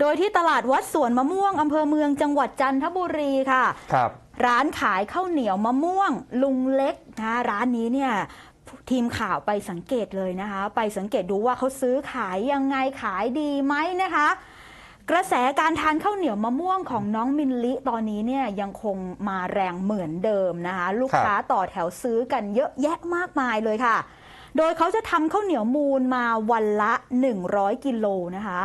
โดยที่ตลาดวัดสวนมะม่วงอำเภอเมืองจังหวัดจันทบุรีค่ะ ครับ ร้านขายข้าวเหนียวมะม่วง ลุงเล็กนะร้านนี้เนี่ยทีมข่าวไปสังเกตเลยนะคะ ไปสังเกตดูว่าเขาซื้อขายยังไงขายดีไหมนะคะ กระแสการทานข้าวเหนียวมะม่วงของน้องมินลิตอนนี้เนี่ยยังคงมาแรงเหมือนเดิมนะคะ ลูกค้าต่อแถวซื้อกันเยอะแยะมากมายเลยค่ะ โดยเขาจะทำข้าวเหนียวมูลมาวันละ 100 กิโลนะคะ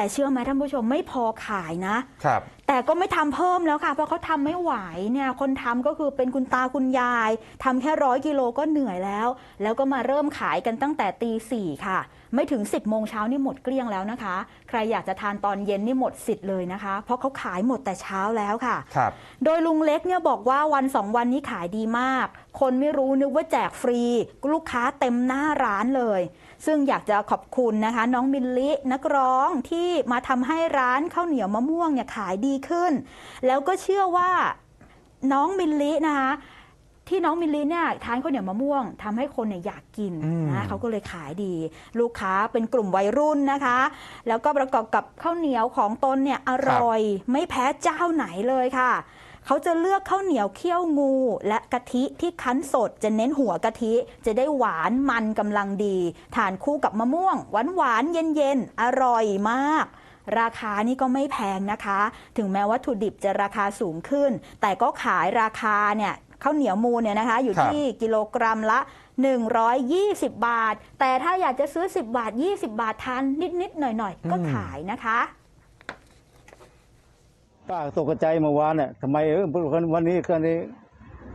แต่เชื่อไหมท่านผู้ชมไม่พอขายนะ ครับ แต่ก็ไม่ทำเพิ่มแล้วค่ะ เพราะเขาทำไม่ไหวเนี่ยคนทำก็คือเป็นคุณตาคุณยายทำแค่ร้อยกิโลก็เหนื่อยแล้ว แล้วก็มาเริ่มขายกันตั้งแต่ตีสี่ค่ะ ไม่ถึง 10โมงเช้านี่หมดเกลี้ยงแล้วนะคะ ใครอยากจะทานตอนเย็นนี่หมดสิทธิ์เลยนะคะ เพราะเขาขายหมดแต่เช้าแล้วค่ะครับโดยลุงเล็กเนี่ยบอกว่าวันสองวันนี้ขายดีมาก คนไม่รู้นึกว่าแจกฟรี ลูกค้าเต็มหน้าร้านเลย ซึ่งอยากจะขอบคุณนะคะ น้องมิลลินักร้องที่มาทำให้ร้านข้าวเหนียวมะม่วงเนี่ยขายดีขึ้น แล้วก็เชื่อว่าน้องมิลลินะคะ ที่น้องมิลลิเนี่ยทานข้าวเหนียวมะม่วงทำให้คนเนี่ยอยากกินอืมนะเขาก็เลยขายดี ลูกค้าเป็นกลุ่มวัยรุ่นนะคะ แล้วก็ประกอบกับข้าวเหนียวของตนเนี่ยอร่อย ไม่แพ้เจ้าไหนเลยค่ะเขาจะเลือกข้าวเหนียวเคี่ยวงู และกะทิที่คั้นสดจะเน้นหัวกะทิ จะได้หวานมันกำลังดีทานคู่กับมะม่วง หวานหวานๆเย็นเย็นๆอร่อยมาก ราคานี่ก็ไม่แพงนะคะ ถึงแม้วัตถุดิบจะราคาสูงขึ้น แต่ก็ขายราคาเนี่ย ข้าวเหนียวมูลเนี่ยนะคะ อยู่ครับที่กิโลกรัมละ 120 บาท แต่ถ้าอยากจะซื้อ 10 บาท 20 บาททานนิด ๆ หน่อย ๆ ก็ขายนะคะป้าตกใจเมื่อวานเนี่ยทำไมเออวันนี้วันนี้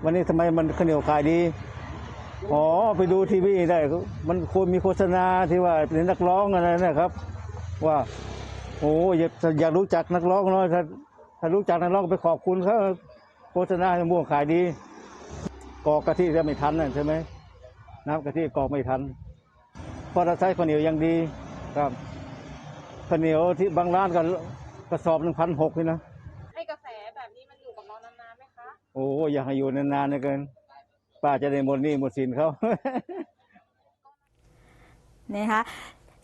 วันนี้ทำไมมันข้าวเหนียวขายดีอ๋อไปดูทีวีได้ มันควรมีโฆษณาที่ว่าเป็นนักร้องอะไรนะครับ ว่าโอ้อยากอยากรู้จักนักร้องหน้อยถ้าถ้ารู้จักนักร้องไปขอบคุณเขาโฆษณาให้ม่วงขายดี กอกกะทิจะไม่ทันน่ะใช่ไหมน้ำกะทิกอกไม่ทันเพราะเราใช้ข้าวเหนียวอย่างดีครับข้าวเหนียวที่บางร้านก็กระสอบหนึ่งพันหกเลยนะให้กระแสแบบนี้มันอยู่กับเรานานๆไหมคะโอ้อยากให้อยู่นานๆเหลยเกินป้าจะได้หมดหนี้หมดสินเขา นะคะ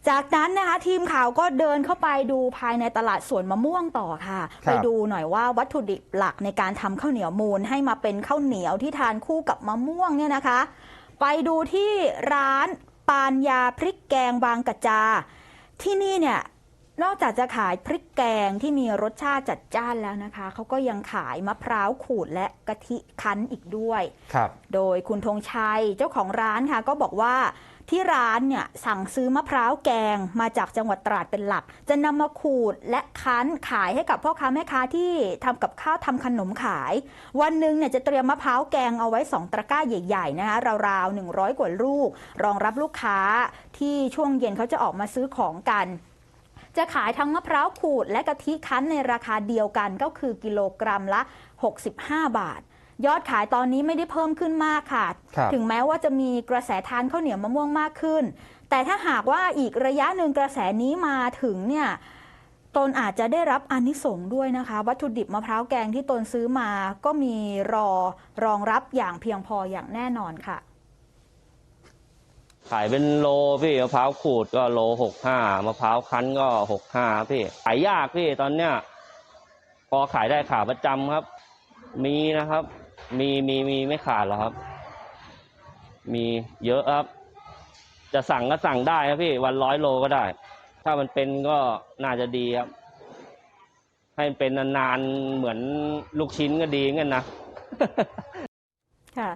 จากนั้นนะคะทีมข่าวก็เดินเข้าไปดูภายในตลาดสวนมะม่วงต่อค่ะครับไปดูหน่อยว่าวัตถุดิบหลักในการทำข้าวเหนียวมูลให้มาเป็นข้าวเหนียวที่ทานคู่กับมะม่วงเนี่ยนะคะ ไปดูที่ร้านปานยาพริกแกงบางกระจา ที่นี่เนี่ยนอกจากจะขายพริกแกงที่มีรสชาติจัดจ้านแล้วนะคะ เขาก็ยังขายมะพร้าวขูดและกะทิคั้นอีกด้วย ครับ โดยคุณธงชัยเจ้าของร้านค่ะก็บอกว่า ที่ร้านเนี่ยสั่งซื้อมะพร้าวแกงมาจากจังหวัดตราดเป็นหลัก จะนำมาขูดและคั้นขายให้กับพ่อค้าแม่ค้าที่ทำกับข้าวทำขนมขาย วันหนึ่งเนี่ยจะเตรียมมะพร้าวแกงเอาไว้ 2 ตะกร้าใหญ่ๆนะคะราวๆ100 กว่าลูก รองรับลูกค้าที่ช่วงเย็นเขาจะออกมาซื้อของกันจะขายทั้งมะพร้าวขูดและกะทิคั้นในราคาเดียวกันก็คือกิโลกรัมละ 65 บาท ยอดขายตอนนี้ไม่ได้เพิ่มขึ้นมากค่ะครับถึงแม้ว่าจะมีกระแสทานข้าวเหนียวมะม่วงมากขึ้น แต่ถ้าหากว่าอีกระยะหนึ่งกระแสนี้มาถึงเนี่ยตนอาจจะได้รับอานิสงส์ด้วยนะคะ วัตถุดิบมะพร้าวแกงที่ตนซื้อมาก็มีรอรองรับอย่างเพียงพออย่างแน่นอนค่ะ ขายเป็นโลพี่มะพร้าวขูดก็โลหกห้ามะพร้าวคั้นก็หกห้าพี่ขายยากพี่ตอนเนี้ยพอขายได้ขาประจำครับ มีนะครับ มีมีมีไม่ขาดหรอกครับ มีเยอะครับ จะสั่งก็สั่งได้ครับพี่วันร้อยโลก็ได้ ถ้ามันเป็นก็น่าจะดีครับ ให้มันเป็นนานๆเหมือนลูกชิ้นก็ดีเงี้ยนะค่ะ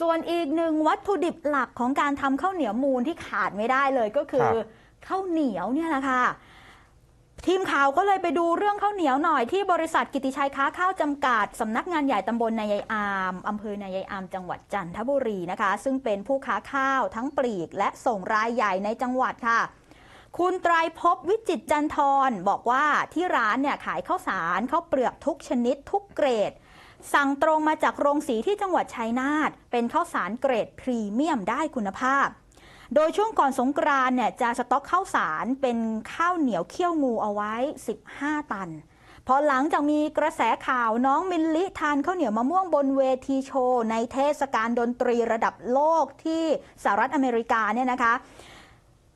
ส่วนอีกหนึ่งวัตถุดิบหลักของการทำข้าวเหนียวมูลที่ขาดไม่ได้เลยก็คือครับข้าวเหนียวเนี่ยแหละค่ะ ทีมข่าวก็เลยไปดูเรื่องข้าวเหนียวหน่อยที่บริษัทกิติชัยค้าข้าวจำกัดสำนักงานใหญ่ตำบลนายายอามอำเภอนายายอามจังหวัดจันทบุรีนะคะ ซึ่งเป็นผู้ค้าข้าวทั้งปลีก และส่งรายใหญ่ในจังหวัดค่ะ คุณไตรภพวิจิตจันทรบอกว่าที่ร้านเนี่ยขายข้าวสารข้าวเปลือกทุกชนิดทุกเกรด สั่งตรงมาจากโรงสีที่จังหวัดชัยนาทเป็นข้าวสารเกรดพรีเมียมได้คุณภาพ โดยช่วงก่อนสงกรานเนี่ยจะสต็อกข้าวสารเป็นข้าวเหนียวเคี่ยวงูเอาไว้ 15 ตัน พอหลังจากมีกระแสข่าวน้องมิลลิทานข้าวเหนียวมะม่วงบนเวทีโชว์ ในเทศกาลดนตรีระดับโลกที่สหรัฐอเมริกาเนี่ยนะคะ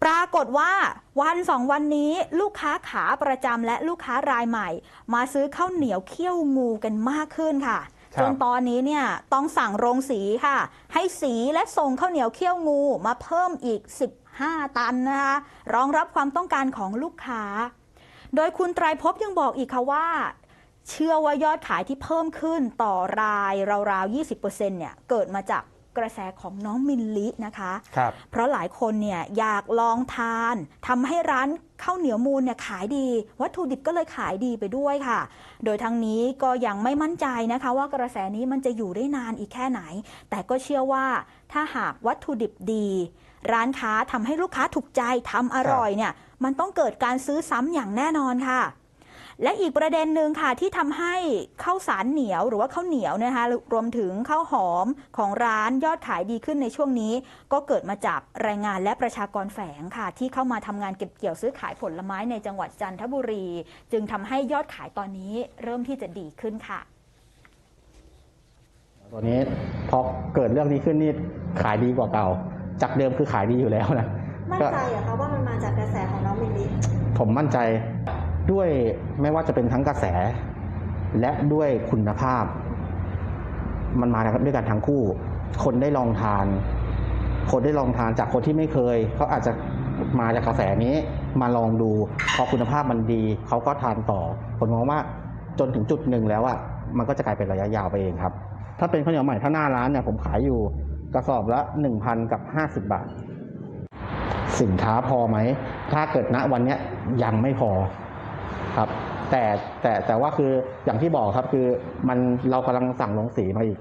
ปรากฏว่าวันสองวันนี้ลูกค้าขาประจำและลูกค้ารายใหม่ มาซื้อข้าวเหนียวเคี่ยวงูกันมากขึ้นค่ะ จนตอนนี้เนี่ยต้องสั่งโรงสีค่ะ ให้สีและส่งข้าวเหนียวเคี่ยวงูมาเพิ่มอีก 15 ตันนะคะรองรับความต้องการของลูกค้า โดยคุณไตรภพยังบอกอีกค่ะว่าเชื่อว่ายอดขายที่เพิ่มขึ้นต่อรายราวๆ 20%เนี่ย เกิดมาจาก กระแสของน้องมิลลินะคะครับเพราะหลายคนเนี่ยอยากลองทานทำให้ร้านข้าวเหนียวมูลเนี่ยขายดี วัตถุดิบก็เลยขายดีไปด้วยค่ะ โดยทั้งนี้ก็ยังไม่มั่นใจนะคะ ว่ากระแสนี้มันจะอยู่ได้นานอีกแค่ไหน แต่ก็เชื่อว่าถ้าหากวัตถุดิบดี ร้านค้าทำให้ลูกค้าถูกใจทำอร่อยเนี่ยมันต้องเกิดการซื้อซ้ำอย่างแน่นอนค่ะ และอีกประเด็นหนึ่งค่ะที่ทำให้ข้าวสารเหนียวหรือว่าข้าวเหนียวนะคะรวมถึงข้าวหอมของร้านยอดขายดีขึ้นในช่วงนี้ ก็เกิดมาจากแรงงานและประชากรแฝงค่ะ ที่เข้ามาทำงานเก็บเกี่ยวซื้อขายผลไม้ในจังหวัดจันทบุรี จึงทำให้ยอดขายตอนนี้เริ่มที่จะดีขึ้นค่ะตัวนี้พอเกิดเรื่องนี้ขึ้นนี่ขายดีกว่าเก่า จากเดิมคือขายดีอยู่แล้วนะมั่นก็ใจเหรอคะว่ามันมาจากกระแสของน้องมิลลิผมมั่นใจ ด้วยไม่ว่าจะเป็นทั้งกระแส และด้วยคุณภาพ มันมาด้วยกันทั้งคู่ คนได้ลองทาน คนได้ลองทานจากคนที่ไม่เคยเขาอาจจะมาจากกระแสนี้มาลองดู พอคุณภาพมันดีเขาก็ทานต่อผมมองว่าจนถึงจุดหนึ่งแล้วอะมันก็จะกลายเป็นระยะยาวไปเองครับ ถ้าเป็นข้าวเหนียวใหม่ถ้าหน้าร้านเนี่ยผมขายอยู่กระสอบละหนึ่งพันกับห้าสิบบาท สินค้าพอไหม ถ้าเกิดณวันนี้ยังไม่พอ ครับ แต่แต่แต่ว่าคืออย่างที่บอกครับคือมันเรากำลังสั่งลงสีมาอีก